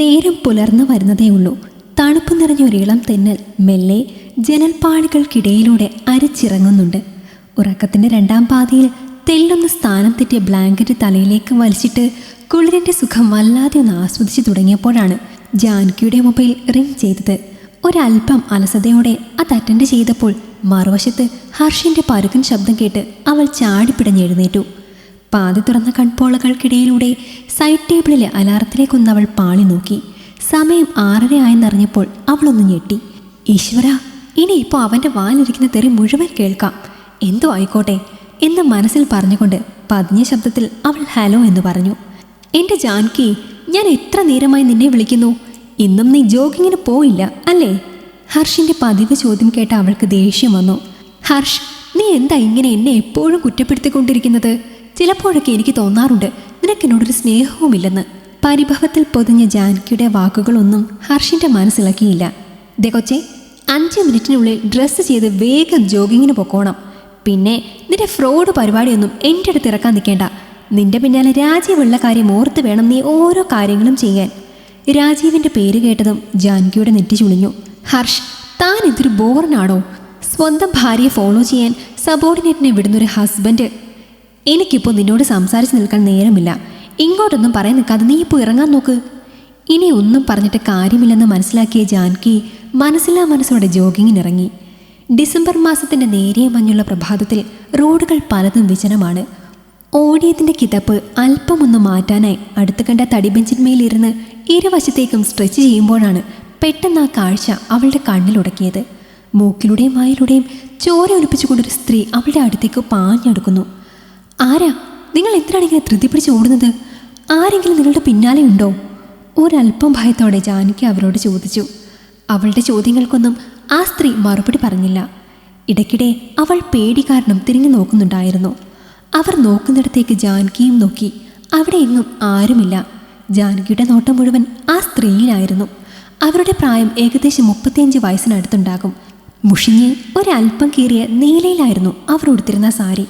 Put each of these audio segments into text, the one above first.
നേരം പുലർന്നു വരുന്നതേ ഉള്ളൂ. തണുപ്പ് നിറഞ്ഞ ഒരിളം തെന്നൽ മെല്ലെ ജനൽപ്പാളികൾക്കിടയിലൂടെ അരിച്ചിറങ്ങുന്നുണ്ട്. ഉറക്കത്തിന്റെ രണ്ടാം പാതിയിൽ തെല്ലൊന്ന് സ്ഥാനം തെറ്റിയ ബ്ലാങ്കറ്റ് തലയിലേക്ക് വലിച്ചിട്ട് കുളിരിന്റെ സുഖം വല്ലാതെ ഒന്ന് ആസ്വദിച്ചു തുടങ്ങിയപ്പോഴാണ് ജാൻകിയുടെ മൊബൈൽ റിംഗ് ചെയ്തത്. ഒരല്പം അലസതയോടെ അത് അറ്റൻഡ് ചെയ്തപ്പോൾ മറുവശത്ത് ഹർഷിന്റെ പരുക്കൻ ശബ്ദം കേട്ട് അവൾ ചാടിപ്പിടഞ്ഞെഴുന്നേറ്റു പാതി തുറന്ന കൺപോളകൾക്കിടയിലൂടെ സൈഡ് ടേബിളിലെ അലാറത്തിലേക്കൊന്ന് അവൾ പാളി നോക്കി. സമയം ആറര ആയെന്നറിഞ്ഞപ്പോൾ അവളൊന്ന് ഞെട്ടി. ഈശ്വര ഇനിയിപ്പോൾ അവന്റെ വാലിരിക്കുന്ന തെറി മുഴുവൻ കേൾക്കാം. എന്തോ ആയിക്കോട്ടെ എന്ന് മനസ്സിൽ പറഞ്ഞുകൊണ്ട് പതിഞ്ഞ ശബ്ദത്തിൽ അവൾ ഹലോ എന്ന് പറഞ്ഞു. എന്റെ ജാൻകി ഞാൻ എത്ര നേരമായി നിന്നെ വിളിക്കുന്നു? ഇന്നും നീ ജോഗിങ്ങിന് പോയില്ല അല്ലേ? ഹർഷിന്റെ പതിവ് ചോദ്യം കേട്ട അവൾക്ക് ദേഷ്യം വന്നു. ഹർഷ് നീ എന്താ ഇങ്ങനെ എന്നെ എപ്പോഴും കുറ്റപ്പെടുത്തിക്കൊണ്ടിരിക്കുന്നത്? ചിലപ്പോഴൊക്കെ എനിക്ക് തോന്നാറുണ്ട് നിനക്ക് എന്നോടൊരു സ്നേഹവുമില്ലെന്ന്. പരിഭവത്തിൽ പൊതിഞ്ഞ ജാനകിയുടെ വാക്കുകളൊന്നും ഹർഷിന്റെ മനസ്സിലാക്കിയില്ല. ദേ അഞ്ച് മിനിറ്റിനുള്ളിൽ ഡ്രസ്സ് ചെയ്ത് വേഗം ജോഗിങ്ങിന് പൊക്കോണം. പിന്നെ നിന്റെ ഫ്രോഡ് പരിപാടിയൊന്നും എന്റെ അടുത്ത് ഇറക്കാൻ നിൽക്കേണ്ട. നിന്റെ പിന്നാലെ രാജീവുള്ള കാര്യം ഓർത്ത് വേണം നീ ഓരോ കാര്യങ്ങളും ചെയ്യാൻ. രാജീവിന്റെ പേര് കേട്ടതും ജാനകിയുടെ നെറ്റി ചുളിഞ്ഞു. ഹർഷ് താൻ ഇതൊരു ബോറിനാണോ? സ്വന്തം ഭാര്യയെ ഫോളോ ചെയ്യാൻ സബോർഡിനേറ്റിനെ വിടുന്നൊരു ഹസ്ബൻഡ് എനിക്കിപ്പോൾ നിന്നോട് സംസാരിച്ച് നിൽക്കാൻ നേരമില്ല. ഇങ്ങോട്ടൊന്നും പറയാൻ നിൽക്കാതെ നീ ഇപ്പോൾ ഇറങ്ങാൻ നോക്ക്. ഇനി ഒന്നും പറഞ്ഞിട്ട് കാര്യമില്ലെന്ന് മനസ്സിലാക്കിയ ജാൻകി മനസ്സിലാ മനസ്സോടെ ജോഗിങ്ങിനിറങ്ങി. ഡിസംബർ മാസത്തിന്റെ നേരിയ മഞ്ഞുള്ള പ്രഭാതത്തിൽ റോഡുകൾ പലതും വിജനമാണ്. ഓടിയതിന്റെ കിതപ്പ് അല്പമൊന്ന് മാറ്റാനായി അടുത്ത് കണ്ട തടിബെഞ്ചിന്മേലിരുന്ന് ഇരുവശത്തേക്കും സ്ട്രെച്ച് ചെയ്യുമ്പോഴാണ് പെട്ടെന്ന് ആ കാഴ്ച അവളുടെ കണ്ണിലുടക്കിയത് മൂക്കിലൂടെയും വായിലൂടെയും ചോര ഒലിപ്പിച്ചുകൊണ്ടൊരു സ്ത്രീ അവളുടെ അടുത്തേക്ക് പാഞ്ഞെടുക്കുന്നു. ആരാ? നിങ്ങൾ എന്തിനാണ് ഇങ്ങനെ ധൃതി പിടിച്ച് ഓടുന്നത്? ആരെങ്കിലും നിങ്ങളുടെ പിന്നാലെ ഉണ്ടോ? ഒരല്പം ഭയത്തോടെ ജാനകി അവരോട് ചോദിച്ചു. അവളുടെ ചോദ്യങ്ങൾക്കൊന്നും ആ സ്ത്രീ മറുപടി പറഞ്ഞില്ല. ഇടയ്ക്കിടെ അവൾ പേടി കാരണം തിരിഞ്ഞു നോക്കുന്നുണ്ടായിരുന്നു. അവർ നോക്കുന്നിടത്തേക്ക് ജാനകിയും നോക്കി. അവിടെ എങ്ങും ആരുമില്ല. ജാനകിയുടെ നോട്ടം മുഴുവൻ ആ സ്ത്രീയിലായിരുന്നു. അവരുടെ പ്രായം ഏകദേശം മുപ്പത്തിയഞ്ച് വയസ്സിനടുത്തുണ്ടാകും. മുഷിഞ്ഞ് ഒരല്പം കീറിയ നീലയിലായിരുന്നു അവർ ഉടുത്തിരുന്ന സാരി.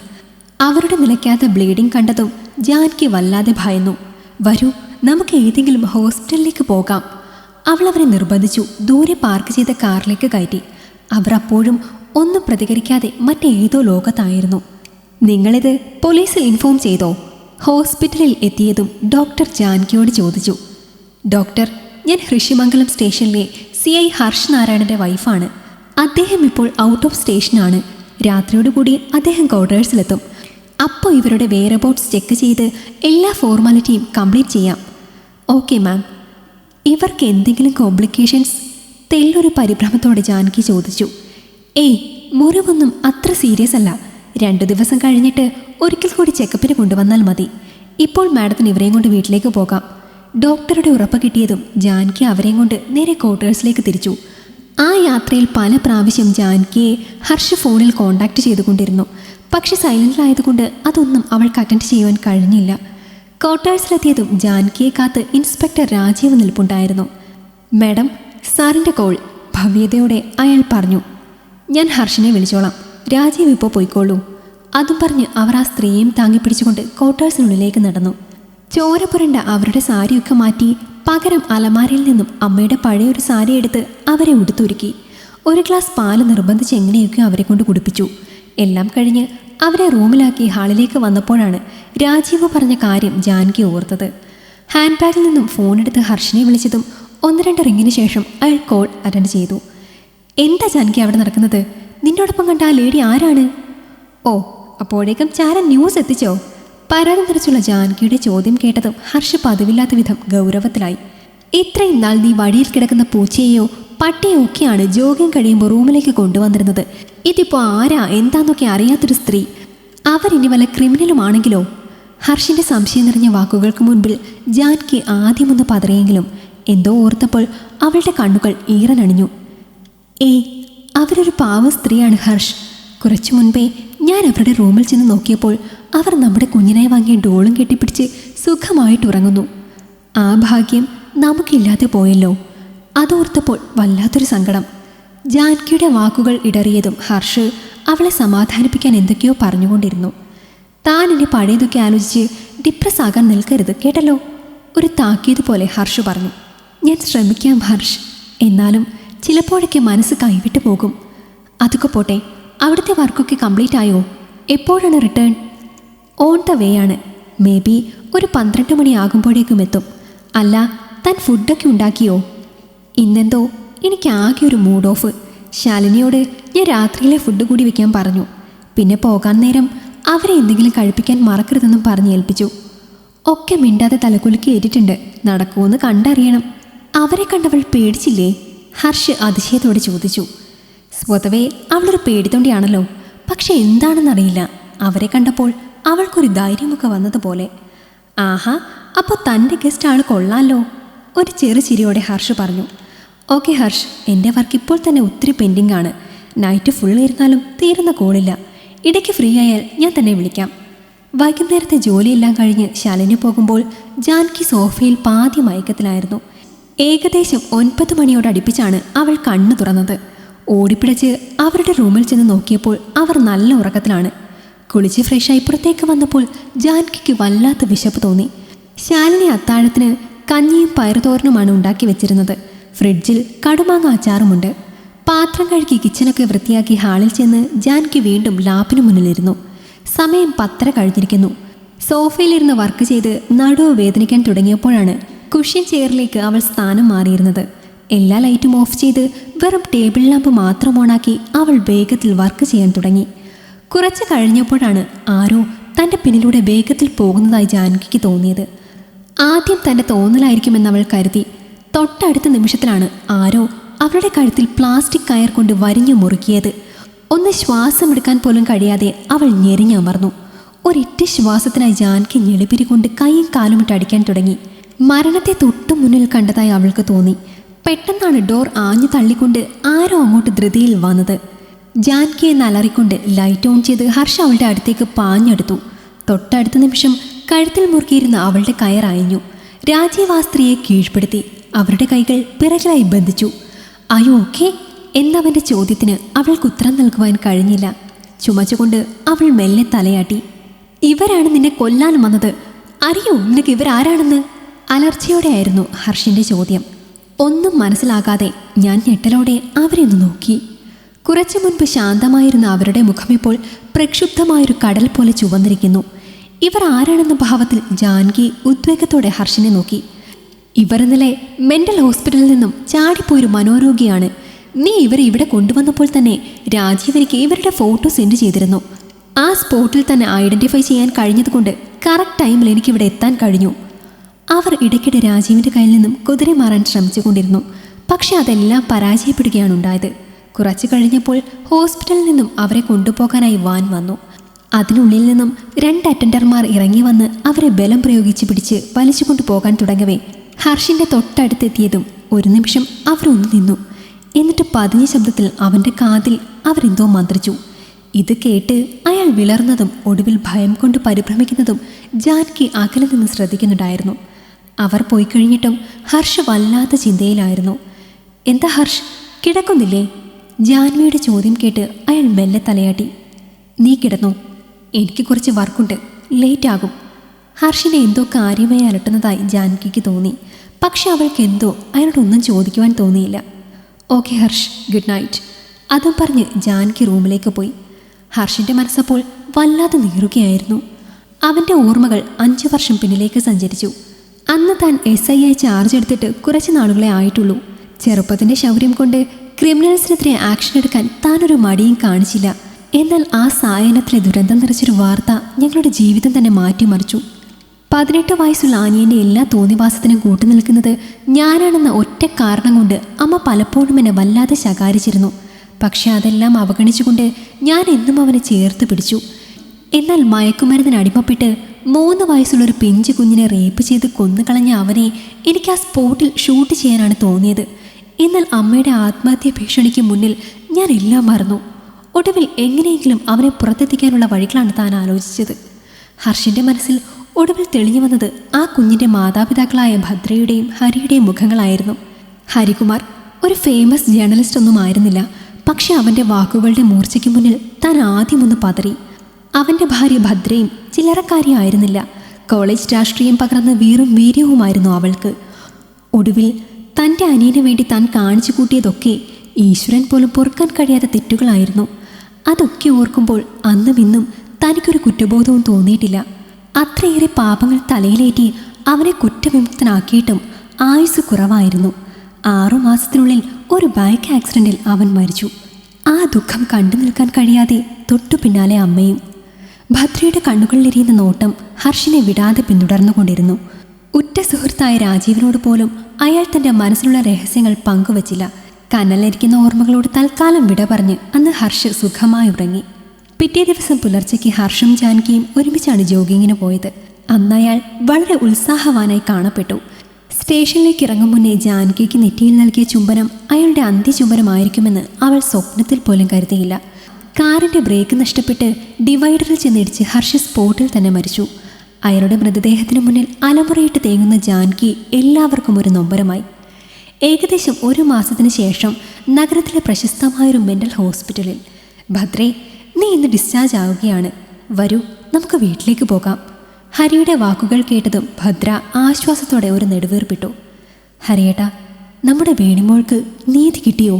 അവരുടെ നിലയ്ക്കാത്ത ബ്ലീഡിംഗ് കണ്ടതും ജാൻകി വല്ലാതെ ഭയന്നു. വരൂ നമുക്ക് ഏതെങ്കിലും ഹോസ്പിറ്റലിലേക്ക് പോകാം. അവൾ അവരെ നിർബന്ധിച്ചു ദൂരെ പാർക്ക് ചെയ്ത കാറിലേക്ക് കയറ്റി. അവർ അപ്പോഴും ഒന്നും പ്രതികരിക്കാതെ മറ്റേതോ ലോകത്തായിരുന്നു. നിങ്ങളിത് പോലീസിൽ ഇൻഫോം ചെയ്തോ? ഹോസ്പിറ്റലിൽ എത്തിയതും ഡോക്ടർ ജാൻകിയോട് ചോദിച്ചു. ഡോക്ടർ ഞാൻ ഹൃഷിമംഗലം സ്റ്റേഷനിലെ സി ഐ ഹർഷ് നാരായണന്റെ വൈഫാണ്. അദ്ദേഹം ഇപ്പോൾ ഔട്ട് ഓഫ് സ്റ്റേഷനാണ്. രാത്രിയോടുകൂടി അദ്ദേഹം ക്വാർട്ടേഴ്സിലെത്തും. അപ്പോൾ ഇവരുടെ വെയറബൌട്ട്സ് ചെക്ക് ചെയ്ത് എല്ലാ ഫോർമാലിറ്റിയും കംപ്ലീറ്റ് ചെയ്യാം. ഓക്കെ മാം ഇവർക്ക് എന്തെങ്കിലും കോംപ്ലിക്കേഷൻസ് തെല്ലൊരു പരിഭ്രമത്തോടെ ജാൻകി ചോദിച്ചു. ഏയ് മുറിവൊന്നും അത്ര സീരിയസ് അല്ല. രണ്ടു ദിവസം കഴിഞ്ഞിട്ട് ഒരിക്കൽ കൂടി ചെക്കപ്പിന് കൊണ്ടുവന്നാൽ മതി. ഇപ്പോൾ മാഡത്തിന് ഇവരെയും കൊണ്ട് വീട്ടിലേക്ക് പോകാം. ഡോക്ടറുടെ ഉറപ്പ് കിട്ടിയതും ജാൻകി അവരെയും കൊണ്ട് നേരെ ക്വാർട്ടേഴ്സിലേക്ക് തിരിച്ചു. ആ യാത്രയിൽ പല പ്രാവശ്യം ജാൻകിയെ ഹർഷ് ഫോണിൽ കോണ്ടാക്ട് ചെയ്തുകൊണ്ടിരുന്നു. പക്ഷെ സൈലന്റിലായതുകൊണ്ട് അതൊന്നും അവൾക്ക് അറ്റൻഡ് ചെയ്യുവാൻ കഴിഞ്ഞില്ല. ക്വാർട്ടേഴ്സിലെത്തിയതും ജാൻകിയെ കാത്ത് ഇൻസ്പെക്ടർ രാജീവ് നിൽപ്പുണ്ടായിരുന്നു. മാഡം സാറിന്റെ കോൾ ഭവ്യതയോടെ അയാൾ പറഞ്ഞു. ഞാൻ ഹർഷനെ വിളിച്ചോളാം. രാജീവ് ഇപ്പോൾ പോയിക്കോളൂ. അതും പറഞ്ഞ് അവർ ആ സ്ത്രീയെയും താങ്ങി പിടിച്ചുകൊണ്ട് ക്വാർട്ടേഴ്സിനുള്ളിലേക്ക് നടന്നു. ചോര പുരണ്ട അവരുടെ സാരിയൊക്കെ മാറ്റി പകരം അലമാരയിൽ നിന്നും അമ്മയുടെ പഴയൊരു സാരിയെടുത്ത് അവരെ ഉടുത്തൊരുക്കി. ഒരു ഗ്ലാസ് പാൽ നിർബന്ധിച്ച് എങ്ങനെയൊക്കെ അവരെ കൊണ്ട് കുടിപ്പിച്ചു. എല്ലാം കഴിഞ്ഞ് അവരെ റൂമിലാക്കി ഹാളിലേക്ക് വന്നപ്പോഴാണ് രാജീവ് പറഞ്ഞ കാര്യം ജാൻകി ഓർത്തത്. ഹാൻഡ് ബാഗിൽ നിന്നും ഫോണെടുത്ത് ഹർഷിനെ വിളിച്ചതും ഒന്ന് രണ്ട് റിങ്ങിന് ശേഷം അയാൾ കോൾ അറ്റൻഡ് ചെയ്തു. എന്താ ജാൻകി അവിടെ നടക്കുന്നത്? നിന്നോടൊപ്പം കണ്ട ആ ലേഡി ആരാണ്? ഓ അപ്പോഴേക്കും ചാരൻ ന്യൂസ് എത്തിച്ചോ? പരാതി നിറച്ചുള്ള ജാൻകിയുടെ ചോദ്യം കേട്ടതും ഹർഷ പതിവില്ലാത്ത വിധം ഗൗരവത്തിലായി. ഇത്രയും നാൾ നീ വഴിയിൽ കിടക്കുന്ന പൂച്ചയെയോ പട്ടിയെയോ ഒക്കെയാണ് ജോഗ്യം കഴിയുമ്പോൾ റൂമിലേക്ക് കൊണ്ടുവന്നിരുന്നത്. ഇതിപ്പോ ആരാ? എന്താന്നൊക്കെ അറിയാത്തൊരു സ്ത്രീ. അവരിനി വല്ല ക്രിമിനലുമാണെങ്കിലോ? ഹർഷിന്റെ സംശയം നിറഞ്ഞ വാക്കുകൾക്ക് മുൻപിൽ ജാൻകി ആദ്യമൊന്ന് പതറിയെങ്കിലും എന്തോ ഓർത്തപ്പോൾ അവളുടെ കണ്ണുകൾ ഈറനണിഞ്ഞു ഏയ് അവരൊരു പാവ സ്ത്രീയാണ് ഹർഷ്. കുറച്ചു മുൻപേ ഞാൻ അവരുടെ റൂമിൽ ചെന്ന് നോക്കിയപ്പോൾ അവർ നമ്മുടെ കുഞ്ഞിനെ വാങ്ങിയ ഡോളും കെട്ടിപ്പിടിച്ച് സുഖമായിട്ട് ഉറങ്ങുന്നു. ആ ഭാഗ്യം നമുക്കില്ലാതെ പോയല്ലോ. അതോർത്തപ്പോൾ വല്ലാത്തൊരു സങ്കടം. ജാൻകിയുടെ വാക്കുകൾ ഇടറിയതും ഹർഷ് അവളെ സമാധാനിപ്പിക്കാൻ എന്തൊക്കെയോ പറഞ്ഞുകൊണ്ടിരുന്നു. താൻ ഇനി പഴയതൊക്കെ ആലോചിച്ച് ഡിപ്രസ് ആകാൻ നിൽക്കരുത് കേട്ടല്ലോ? ഒരു താക്കീത് പോലെ ഹർഷ് പറഞ്ഞു. ഞാൻ ശ്രമിക്കാം ഹർഷ്. എന്നാലും ചിലപ്പോഴൊക്കെ മനസ്സ് കൈവിട്ടു പോകും. അതൊക്കെ പോട്ടെ അവിടുത്തെ വർക്കൊക്കെ കംപ്ലീറ്റ് ആയോ? എപ്പോഴാണ് റിട്ടേൺ? ഓൺ ദ വേ ആണ്. മേ ബി ഒരു പന്ത്രണ്ട് മണിയാകുമ്പോഴേക്കും എത്തും. അല്ല താൻ ഫുഡൊക്കെ ഉണ്ടാക്കിയോ? ഇന്നെന്തോ? എനിക്ക് ആകെ ഒരു മൂഡ് ഓഫ് ശാലിനിയോട് ഞാൻ രാത്രിയിലെ ഫുഡ് കൂടി വെക്കാൻ പറഞ്ഞു. പിന്നെ പോകാൻ നേരം അവരെ എന്തെങ്കിലും കഴിപ്പിക്കാൻ മറക്കരുതെന്നും പറഞ്ഞ് ഏൽപ്പിച്ചു. ഒക്കെ മിണ്ടാതെ തലക്കുലുക്കി ഏറ്റിട്ടുണ്ട് നടക്കുമെന്ന് കണ്ടറിയണം. അവരെ കണ്ടവൾ പേടിച്ചില്ലേ? ഹർഷ് അതിശയത്തോടെ ചോദിച്ചു. സ്വതവേ അവളൊരു പേടിത്തൊണ്ടിയാണല്ലോ. പക്ഷെ എന്താണെന്നറിയില്ല. അവരെ കണ്ടപ്പോൾ അവൾക്കൊരു ധൈര്യമൊക്കെ വന്നതുപോലെ. ആഹാ അപ്പോൾ തന്റെ ഗസ്റ്റ് ആൾ കൊള്ളാമല്ലോ ഒരു ചെറു ചിരിയോടെ ഹർഷ് പറഞ്ഞു. ഓക്കെ ഹർഷ്. എന്റെ വർക്ക് ഇപ്പോൾ തന്നെ ഒത്തിരി പെൻഡിങ് ആണ്. നൈറ്റ് ഫുൾ ഇരുന്നാലും തീരുന്ന കോളില്ല ഇടയ്ക്ക് ഫ്രീ ആയാൽ ഞാൻ തന്നെ വിളിക്കാം. വൈകുന്നേരത്തെ ജോലിയെല്ലാം കഴിഞ്ഞ് ശാലിനി പോകുമ്പോൾ ജാൻകി സോഫയിൽ പാതി മയക്കത്തിലായിരുന്നു. ഏകദേശം ഒൻപത് മണിയോട് അടുപ്പിച്ചാണ് അവൾ കണ്ണു തുറന്നത്. ഓടിപ്പിടിച്ച് അവരുടെ റൂമിൽ ചെന്ന് നോക്കിയപ്പോൾ അവർ നല്ല ഉറക്കത്തിലാണ്. കുളിച്ച് ഫ്രഷായി പുറത്തേക്ക് വന്നപ്പോൾ ജാൻകിക്ക് വല്ലാത്ത വിശപ്പ് തോന്നി. ശാലിനി അത്താഴത്തിന് കഞ്ഞിയും പയറുതോരനുമാണ് ഉണ്ടാക്കി വെച്ചിരുന്നത്. ഫ്രിഡ്ജിൽ കടുമാങ്ങ അച്ചാറുമുണ്ട്. പാത്രം കഴുകി കിച്ചനൊക്കെ വൃത്തിയാക്കി ഹാളിൽ ചെന്ന് ജാൻകി വീണ്ടും ലാപ്പിനു മുന്നിലിരുന്നു. സമയം പത്തര കഴിഞ്ഞിരിക്കുന്നു. സോഫയിലിരുന്ന് വർക്ക് ചെയ്ത് നടുവ് വേദനിക്കാൻ തുടങ്ങിയപ്പോഴാണ് കുഷ്യൻ ചെയറിലേക്ക് അവൾ സ്ഥാനം മാറിയിരുന്നത്. എല്ലാ ലൈറ്റും ഓഫ് ചെയ്ത് വെറും ടേബിൾ ലാമ്പ് മാത്രം ഓണാക്കി അവൾ വേഗത്തിൽ വർക്ക് ചെയ്യാൻ തുടങ്ങി. കുറച്ച് കഴിഞ്ഞപ്പോഴാണ് ആരോ തന്റെ പിന്നിലൂടെ വേഗത്തിൽ പോകുന്നതായി ജാൻകിക്ക് തോന്നിയത്. ആദ്യം തന്റെ തോന്നലായിരിക്കുമെന്ന് അവൾ കരുതി. തൊട്ടടുത്ത നിമിഷത്തിലാണ് ആരോ അവരുടെ കഴുത്തിൽ പ്ലാസ്റ്റിക് കയർ കൊണ്ട് വരിഞ്ഞു മുറുക്കിയത്. ഒന്ന് ശ്വാസമെടുക്കാൻ പോലും കഴിയാതെ അവൾ ഞെരിഞ്ഞമർന്നു ഒരിറ്റ ശ്വാസത്തിനായി ജാൻകി ഞെളിപിരി കൊണ്ട് കൈയും കാലും ഇട്ട് അടിക്കാൻ തുടങ്ങി. മരണത്തെ തൊട്ടു മുന്നിൽ കണ്ടതായി അവൾക്ക് തോന്നി. പെട്ടെന്നാണ് ഡോർ ആഞ്ഞു തള്ളിക്കൊണ്ട് ആരോ അങ്ങോട്ട് ധൃതിയിൽ വന്നത്. ജാൻകിയെ നലറിക്കൊണ്ട് ലൈറ്റ് ഓൺ ചെയ്ത് ഹർഷ അവളുടെ അടുത്തേക്ക് പാഞ്ഞെടുത്തു. തൊട്ടടുത്ത നിമിഷം കഴുത്തിൽ മുറുക്കിയിരുന്ന അവളുടെ കയർ അയഞ്ഞു. ആ സ്ത്രീയെ കീഴ്പ്പെടുത്തി. അവരുടെ കൈകൾ പിറകിലായി ബന്ധിച്ചു. അയ്യോ ഓക്കെ എന്നവന്റെ ചോദ്യത്തിന് അവൾക്ക് ഉത്തരം നൽകുവാൻ കഴിഞ്ഞില്ല. ചുമച്ചുകൊണ്ട് അവൾ മെല്ലെ തലയാട്ടി. ഇവരാണ് നിന്നെ കൊല്ലാൻ വന്നത്. അറിയോ നിനക്ക് ഇവരാരാണെന്ന്? അലർച്ചയോടെയായിരുന്നു ഹർഷിന്റെ ചോദ്യം. ഒന്നും മനസ്സിലാകാതെ ഞാൻ ഞെട്ടലോടെ അവരെ ഒന്ന് നോക്കി. കുറച്ചു മുൻപ് ശാന്തമായിരുന്ന അവരുടെ മുഖമിപ്പോൾ പ്രക്ഷുബ്ധമായൊരു കടൽ പോലെ ചുവന്നിരിക്കുന്നു. ഇവർ ആരാണെന്ന ഭാവത്തിൽ ജാൻകി ഉദ്വേഗത്തോടെ ഹർഷിനെ നോക്കി. ഇവർ ഇന്നലെ മെന്റൽ ഹോസ്പിറ്റലിൽ നിന്നും ചാടിപ്പോയൊരു മനോരോഗിയാണ്. നീ ഇവരെ ഇവിടെ കൊണ്ടുവന്നപ്പോൾ തന്നെ രാജീവ് എനിക്ക് ഇവരുടെ ഫോട്ടോ സെൻഡ് ചെയ്തിരുന്നു. ആ സ്പോട്ടിൽ തന്നെ ഐഡന്റിഫൈ ചെയ്യാൻ കഴിഞ്ഞതുകൊണ്ട് കറക്റ്റ് ടൈമിൽ എനിക്ക് ഇവിടെ എത്താൻ കഴിഞ്ഞു. അവർ ഇടയ്ക്കിടെ രാജീവിന്റെ കയ്യിൽ നിന്നും കുതിര മാറാൻ ശ്രമിച്ചുകൊണ്ടിരുന്നു. പക്ഷെ അതെല്ലാം പരാജയപ്പെടുകയാണ് ഉണ്ടായത്. കുറച്ചു കഴിഞ്ഞപ്പോൾ ഹോസ്പിറ്റലിൽ നിന്നും അവരെ കൊണ്ടുപോകാനായി വാൻ വന്നു. അതിനുള്ളിൽ നിന്നും രണ്ട് അറ്റൻഡർമാർ ഇറങ്ങി വന്ന് അവരെ ബലം പ്രയോഗിച്ച് പിടിച്ച് വലിച്ചുകൊണ്ടു പോകാൻ തുടങ്ങവേ. ഹർഷിന്റെ തൊട്ടടുത്തെത്തിയതും ഒരു നിമിഷം അവരൊന്നു നിന്നു. എന്നിട്ട് പതിഞ്ഞ ശബ്ദത്തിൽ അവന്റെ കാതിൽ അവരെന്തോ മന്ത്രിച്ചു. ഇത് കേട്ട് അയാൾ വിളർന്നതും ഒടുവിൽ ഭയം കൊണ്ട് പരിഭ്രമിക്കുന്നതും ജാൻകി അകലെ നിന്ന് ശ്രദ്ധിക്കുന്നുണ്ടായിരുന്നു. അവർ പോയി കഴിഞ്ഞിട്ടും ഹർഷ് വല്ലാത്ത ചിന്തയിലായിരുന്നു. എന്താ ഹർഷ്? കിടക്കുന്നില്ലേ? ജാൻവിയുടെ ചോദ്യം കേട്ട് അയാൾ മെല്ലെ തലയാട്ടി. നീ കിടന്നു? എനിക്ക് കുറച്ച് വർക്കുണ്ട് ലേറ്റ് ആകും. ഹർഷിനെ എന്തോ കാര്യമായി അലട്ടുന്നതായി ജാൻകിക്ക് തോന്നി. പക്ഷെ അവൾക്ക് എന്തോ അയാളോടൊന്നും ചോദിക്കുവാൻ തോന്നിയില്ല. Okay Harsh good night. അതും പറഞ്ഞ് ജാൻകി റൂമിലേക്ക് പോയി. ഹർഷിന്റെ മനസ്സപ്പോൾ വല്ലാതെ നീറുകയായിരുന്നു. അവന്റെ ഓർമ്മകൾ അഞ്ചു വർഷം പിന്നിലേക്ക് സഞ്ചരിച്ചു. അന്ന് താൻ എസ് ഐ ആയി ചാർജ് എടുത്തിട്ട് കുറച്ച് നാളുകളെ ആയിട്ടുള്ളൂ. ചെറുപ്പത്തിന്റെ ശൗര്യം കൊണ്ട് ക്രിമിനൽസിനെതിരെ ആക്ഷൻ എടുക്കാൻ താനൊരു മടിയും കാണിച്ചില്ല. എന്നാൽ ആ സായനത്തിലെ ദുരന്തം നിറച്ചൊരു വാർത്ത ഞങ്ങളുടെ ജീവിതം തന്നെ മാറ്റിമറിച്ചു. പതിനെട്ട് വയസ്സുള്ള ആനിയന്റെ എല്ലാ തോന്നിവാസത്തിനും കൂട്ടുനിൽക്കുന്നത് ഞാനാണെന്ന ഒറ്റ കാരണം കൊണ്ട് അമ്മ പലപ്പോഴും എന്നെ വല്ലാതെ ശകാരിച്ചിരുന്നു. പക്ഷെ അതെല്ലാം അവഗണിച്ചുകൊണ്ട് ഞാൻ എന്നും അവനെ ചേർത്ത് പിടിച്ചു. എന്നാൽ മയക്കുമരുന്നിന് അടിമപ്പെട്ട് മൂന്ന് വയസ്സുള്ളൊരു പിഞ്ചു കുഞ്ഞിനെ റേപ്പ് ചെയ്ത് കൊന്നുകളഞ്ഞ അവനെ എനിക്ക് ആ സ്പോട്ടിൽ ഷൂട്ട് ചെയ്യാനാണ് തോന്നിയത്. എന്നാൽ അമ്മയുടെ ആത്മഹത്യ ഭീഷണിക്ക് മുന്നിൽ ഞാൻ എല്ലാം മറന്നു. ഒടുവിൽ എങ്ങനെയെങ്കിലും അവനെ പുറത്തെത്തിക്കാനുള്ള വഴികളാണ് താൻ ആലോചിച്ചത്. ഹർഷിന്റെ മനസ്സിൽ ഒടുവിൽ തെളിഞ്ഞു വന്നത് ആ കുഞ്ഞിന്റെ മാതാപിതാക്കളായ ഭദ്രയുടെയും ഹരിയുടെയും മുഖങ്ങളായിരുന്നു. ഹരികുമാർ ഒരു ഫേമസ് ജേർണലിസ്റ്റ് ഒന്നും ആയിരുന്നില്ല. പക്ഷെ അവന്റെ വാക്കുകളുടെ മൂർച്ചയ്ക്ക് മുന്നിൽ താൻ ആദ്യമൊന്ന് പതറി. അവന്റെ ഭാര്യ ഭദ്രയും ചില്ലറക്കാരിയായിരുന്നില്ല കോളേജ് രാഷ്ട്രീയം പകർന്ന വീറും വീര്യവുമായിരുന്നു അവൾക്ക്. ഒടുവിൽ തന്റെ അനിയന് വേണ്ടി താൻ കാണിച്ചു കൂട്ടിയതൊക്കെ ഈശ്വരൻ പോലും പൊറുക്കാൻ കഴിയാത്ത തെറ്റുകളായിരുന്നു. അതൊക്കെ ഓർക്കുമ്പോൾ അന്നും ഇന്നും തനിക്കൊരു കുറ്റബോധവും തോന്നിയിട്ടില്ല. അത്രയേറെ പാപങ്ങൾ തലയിലേറ്റി അവനെ കുറ്റവിമുക്തനാക്കിയിട്ടും ആയുസ് കുറവായിരുന്നു. ആറുമാസത്തിനുള്ളിൽ ഒരു ബൈക്ക് ആക്സിഡന്റിൽ അവൻ മരിച്ചു. ആ ദുഃഖം കണ്ടു നിൽക്കാൻ കഴിയാതെ തൊട്ടു പിന്നാലെ അമ്മയും. ഭദ്രയുടെ കണ്ണുകളിലെരിയുന്ന നോട്ടം ഹർഷിനെ വിടാതെ പിന്തുടർന്നുകൊണ്ടിരുന്നു ഉറ്റ സുഹൃത്തായ രാജീവിനോട് പോലും അയാൾ തന്റെ മനസ്സിലുള്ള രഹസ്യങ്ങൾ പങ്കുവച്ചില്ല. കനലിരിക്കുന്ന ഓർമ്മകളോട് തൽക്കാലം വിട പറഞ്ഞ് അന്ന് ഹർഷ് സുഖമായി ഉറങ്ങി. പിറ്റേ ദിവസം പുലർച്ചയ്ക്ക് ഹർഷും ജാൻകിയും ഒരുമിച്ചാണ് ജോഗിങ്ങിന് പോയത്. അന്ന് അയാൾ വളരെ ഉത്സാഹവാനായി കാണപ്പെട്ടു. സ്റ്റേഷനിലേക്ക് ഇറങ്ങും മുന്നേ ജാൻകിക്ക് നെറ്റിയിൽ നൽകിയ ചുംബനം അയാളുടെ അന്ത്യചുംബനമായിരിക്കുമെന്ന് അവൾ സ്വപ്നത്തിൽ പോലും കരുതിയില്ല. കാറിന്റെ ബ്രേക്ക് നഷ്ടപ്പെട്ട് ഡിവൈഡറിൽ ചെന്നിടിച്ച് ഹർഷ സ്പോട്ടിൽ തന്നെ മരിച്ചു. അയാളുടെ മൃതദേഹത്തിന് മുന്നിൽ അലമുറയിട്ട് തേങ്ങുന്ന ജാൻകി എല്ലാവർക്കും ഒരു നൊമ്പരമായി. ഏകദേശം ഒരു മാസത്തിന് ശേഷം നഗരത്തിലെ പ്രശസ്തമായൊരു മെന്റൽ ഹോസ്പിറ്റലിൽ. ഭദ്രേ നീ ഇന്ന് ഡിസ്ചാർജ് ആവുകയാണ്. വരൂ നമുക്ക് വീട്ടിലേക്ക് പോകാം. ഹരിയുടെ വാക്കുകൾ കേട്ടതും ഭദ്ര ആശ്വാസത്തോടെ ഒരു നെടുവീർപ്പിട്ടു. ഹരിയേട്ടാ നമ്മുടെ വേണിമോൾക്ക് നീതി കിട്ടിയോ?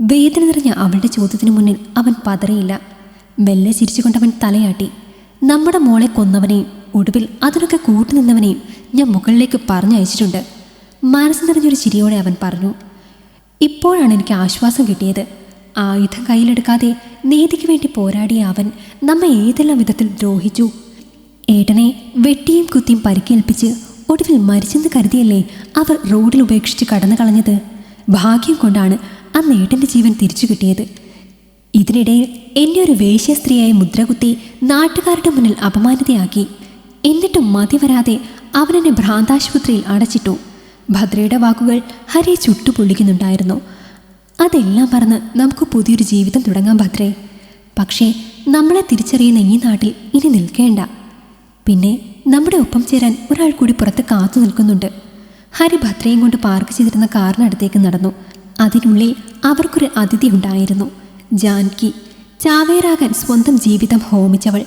വേദന നിറഞ്ഞ അവളുടെ ചോദ്യത്തിന് മുന്നിൽ അവൻ പതറിയില്ല. മെല്ലെ ചിരിച്ചുകൊണ്ടവൻ തലയാട്ടി. നമ്മുടെ മോളെ കൊന്നവനെയും ഒടുവിൽ അതിനൊക്കെ കൂട്ടുനിന്നവനെയും ഞാൻ മുകളിലേക്ക് പറഞ്ഞയച്ചിട്ടുണ്ട്. മനസ്സ് നിറഞ്ഞൊരു ചിരിയോടെ അവൻ പറഞ്ഞു ഇപ്പോഴാണ് എനിക്ക് ആശ്വാസം കിട്ടിയത്. ആയുധം കയ്യിലെടുക്കാതെ നീതിക്ക് വേണ്ടി പോരാടിയ അവൻ നമ്മെ ഏതെല്ലാം വിധത്തിൽ ദ്രോഹിച്ചു? ഏട്ടനെ വെട്ടിയും കുത്തിയും പരിക്കേൽപ്പിച്ച് ഒടുവിൽ മരിച്ചെന്ന് കരുതിയല്ലേ അവർ റോഡിൽ ഉപേക്ഷിച്ച് കടന്നു കളഞ്ഞത്? ഭാഗ്യം കൊണ്ടാണ് അന്ന് ഏട്ടന്റെ ജീവൻ തിരിച്ചു കിട്ടിയത്. ഇതിനിടയിൽ എന്നെ ഒരു വേശ്യ സ്ത്രീയായി മുദ്രകുത്തി നാട്ടുകാരുടെ മുന്നിൽ അപമാനിതയാക്കി. എന്നിട്ടും മതി വരാതെ അവനെന്നെ ഭ്രാന്താശുപത്രിയിൽ അടച്ചിട്ടു. ഭദ്രയുടെ വാക്കുകൾ ഹരി ചുട്ടുപൊള്ളിക്കുന്നുണ്ടായിരുന്നു. അതെല്ലാം പറഞ്ഞ് നമുക്ക് പുതിയൊരു ജീവിതം തുടങ്ങാൻ പാത്രേ പക്ഷേ നമ്മളെ തിരിച്ചറിയുന്ന ഈ നാട്ടിൽ ഇനി നിൽക്കേണ്ട. പിന്നെ നമ്മുടെ ഒപ്പം ചേരാൻ ഒരാൾ കൂടി പുറത്ത് കാത്തു നിൽക്കുന്നുണ്ട്. ഹരി ഭദ്രയും കൊണ്ട് പാർക്ക് ചെയ്തിരുന്ന കാറിനടുത്തേക്ക് നടന്നു. അതിനുള്ളിൽ അവർക്കൊരു അതിഥി ഉണ്ടായിരുന്നു. ജാൻകി ചാവേറാകാൻ സ്വന്തം ജീവിതം ഹോമിച്ചവൾ.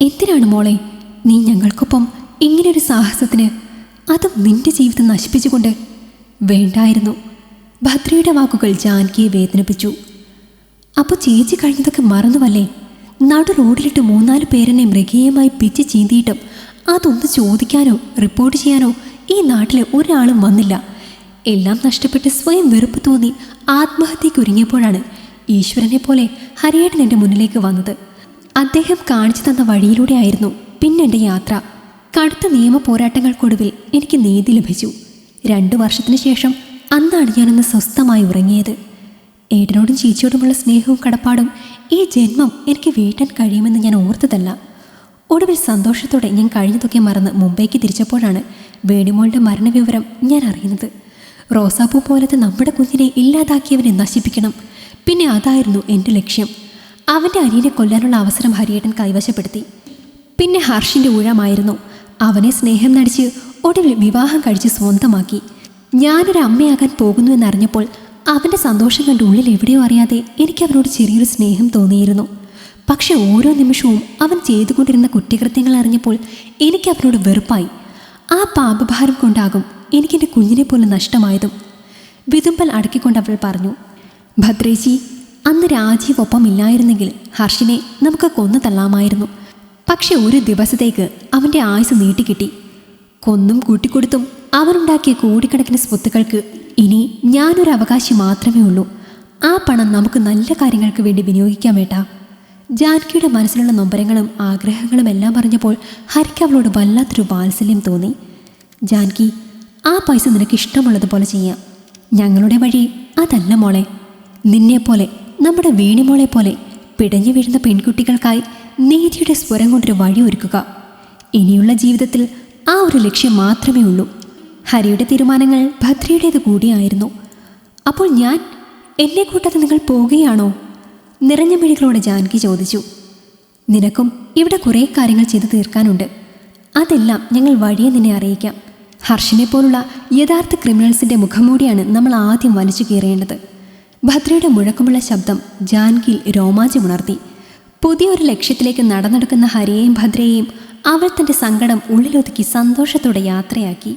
എന്തിനാണ് മോളെ? നീ ഞങ്ങൾക്കൊപ്പം ഇങ്ങനൊരു സാഹസത്തിന് അതും നിന്റെ ജീവിതം നശിപ്പിച്ചുകൊണ്ട്? വേണ്ടായിരുന്നു. ഭദ്രയുടെ വാക്കുകൾ ജാൻകിയെ വേദനിപ്പിച്ചു. അപ്പോൾ ചേച്ചി കഴിഞ്ഞതൊക്കെ മറന്നുവല്ലേ? നടു റോഡിലിട്ട് മൂന്നാൽ പേരെന്നെ മൃഗീയമായി പിച്ച് ചീന്തിയിട്ടും അതൊന്ന് ചോദിക്കാനോ റിപ്പോർട്ട് ചെയ്യാനോ ഈ നാട്ടിലെ ഒരാളും വന്നില്ല. എല്ലാം നഷ്ടപ്പെട്ട് സ്വയം വെറുപ്പ് തോന്നി ആത്മഹത്യയ്ക്ക് ഒരുങ്ങിയപ്പോഴാണ് ഈശ്വരനെ പോലെ ഹരിയേട്ടൻ എന്റെ മുന്നിലേക്ക് വന്നത്. അദ്ദേഹം കാണിച്ചു തന്ന വഴിയിലൂടെ ആയിരുന്നു പിന്നെ എന്റെ യാത്ര. കടുത്ത നിയമ പോരാട്ടങ്ങൾക്കൊടുവിൽ എനിക്ക് നീതി ലഭിച്ചു. രണ്ടു വർഷത്തിനു ശേഷം അന്നാണ് ഞാനൊന്ന് സ്വസ്ഥമായി ഉറങ്ങിയത്. ഏട്ടനോടും ചേച്ചിയോടുമുള്ള സ്നേഹവും കടപ്പാടും ഈ ജന്മം എനിക്ക് വീട്ടാൻ കഴിയുമെന്ന് ഞാൻ ഓർത്തതല്ല. ഒടുവിൽ സന്തോഷത്തോടെ ഞാൻ കഴിഞ്ഞതൊക്കെ മറന്ന് മുംബൈക്ക് തിരിച്ചപ്പോഴാണ് വേണിമോളുടെ മരണവിവരം ഞാൻ അറിയുന്നത്. റോസാപ്പൂ പോലത്തെ നമ്മുടെ കുഞ്ഞിനെ ഇല്ലാതാക്കിയവനെ നശിപ്പിക്കണം. പിന്നെ അതായിരുന്നു എന്റെ ലക്ഷ്യം. അവന്റെ അനിയനെ കൊല്ലാനുള്ള അവസരം ഹരിയേട്ടൻ കൈവശപ്പെടുത്തി. പിന്നെ ഹർഷിന്റെ ഊഴമായിരുന്നു. അവനെ സ്നേഹം നടിച്ച് ഒടുവിൽ വിവാഹം കഴിച്ച് സ്വന്തമാക്കി. ഞാനൊരു അമ്മയാകാൻ പോകുന്നു എന്നറിഞ്ഞപ്പോൾ അവന്റെ സന്തോഷം കണ്ട് ഉള്ളിൽ എവിടെയോ അറിയാതെ എനിക്ക് അവനോട് ചെറിയൊരു സ്നേഹം തോന്നിയിരുന്നു. പക്ഷെ ഓരോ നിമിഷവും അവൻ ചെയ്തുകൊണ്ടിരുന്ന കുറ്റകൃത്യങ്ങൾ അറിഞ്ഞപ്പോൾ എനിക്ക് അവനോട് വെറുപ്പായി. ആ പാപഭാരം കൊണ്ടാകും എനിക്കെന്റെ കുഞ്ഞിനെ പോലെ നഷ്ടമായതും. വിതുമ്പൽ അടക്കിക്കൊണ്ട് അവൾ പറഞ്ഞു ഭദ്രേജി അന്ന് രാജീവ് ഒപ്പം ഇല്ലായിരുന്നെങ്കിൽ ഹർഷിനെ നമുക്ക് കൊന്നു തള്ളാമായിരുന്നു. പക്ഷെ ഒരു ദിവസത്തേക്ക് അവന്റെ ആയുസ് നീട്ടിക്കിട്ടി. കൊന്നും കൂട്ടിക്കൊടുത്തും അവനുണ്ടാക്കിയ കോടിക്കണക്കിന് സ്വത്തുക്കൾക്ക് ഇനി ഞാനൊരു അവകാശി മാത്രമേ ഉള്ളൂ. ആ പണം നമുക്ക് നല്ല കാര്യങ്ങൾക്ക് വേണ്ടി വിനിയോഗിക്കാൻ വേട്ടാ ജാൻകിയുടെ മനസ്സിലുള്ള നൊമ്പരങ്ങളും ആഗ്രഹങ്ങളും എല്ലാം പറഞ്ഞപ്പോൾ ഹരിക്ക് അവളോട് വല്ലാത്തൊരു വാത്സല്യം തോന്നി. ജാൻകി ആ പൈസ നിനക്ക് ഇഷ്ടമുള്ളതുപോലെ ചെയ്യാം. ഞങ്ങളുടെ വഴി അതല്ല മോളെ. നിന്നെപ്പോലെ നമ്മുടെ വീണിമോളെ പോലെ പിടഞ്ഞു വീഴുന്ന പെൺകുട്ടികൾക്കായി നീതിയുടെ സ്വരം കൊണ്ടൊരു വഴി ഒരുക്കുക. ഇനിയുള്ള ജീവിതത്തിൽ ആ ഒരു ലക്ഷ്യം മാത്രമേ ഉള്ളൂ. ഹരിയുടെ തീരുമാനങ്ങൾ ഭദ്രയുടേത് കൂടിയായിരുന്നു. അപ്പോൾ ഞാൻ എന്നെ കൂട്ടത്ത് നിങ്ങൾ പോവുകയാണോ? നിറഞ്ഞ മിഴികളോട് ജാൻകി ചോദിച്ചു. നിനക്കും ഇവിടെ കുറേ കാര്യങ്ങൾ ചെയ്തു തീർക്കാനുണ്ട്. അതെല്ലാം ഞങ്ങൾ വഴിയെ നിന്നെ അറിയിക്കാം. ഹർഷിനെ പോലുള്ള യഥാർത്ഥ ക്രിമിനൽസിന്റെ മുഖംമൂടിയാണ് നമ്മൾ ആദ്യം വലിച്ചു കീറേണ്ടത്. ഭദ്രയുടെ മുഴക്കമുള്ള ശബ്ദം ജാൻകിയിൽ രോമാഞ്ചമുണർത്തി. പുതിയൊരു ലക്ഷ്യത്തിലേക്ക് നടന്നെടുക്കുന്ന ഹരിയെയും ഭദ്രയെയും അവൾ തന്റെ സങ്കടം ഉള്ളിലൊതുക്കി സന്തോഷത്തോടെ യാത്രയാക്കി.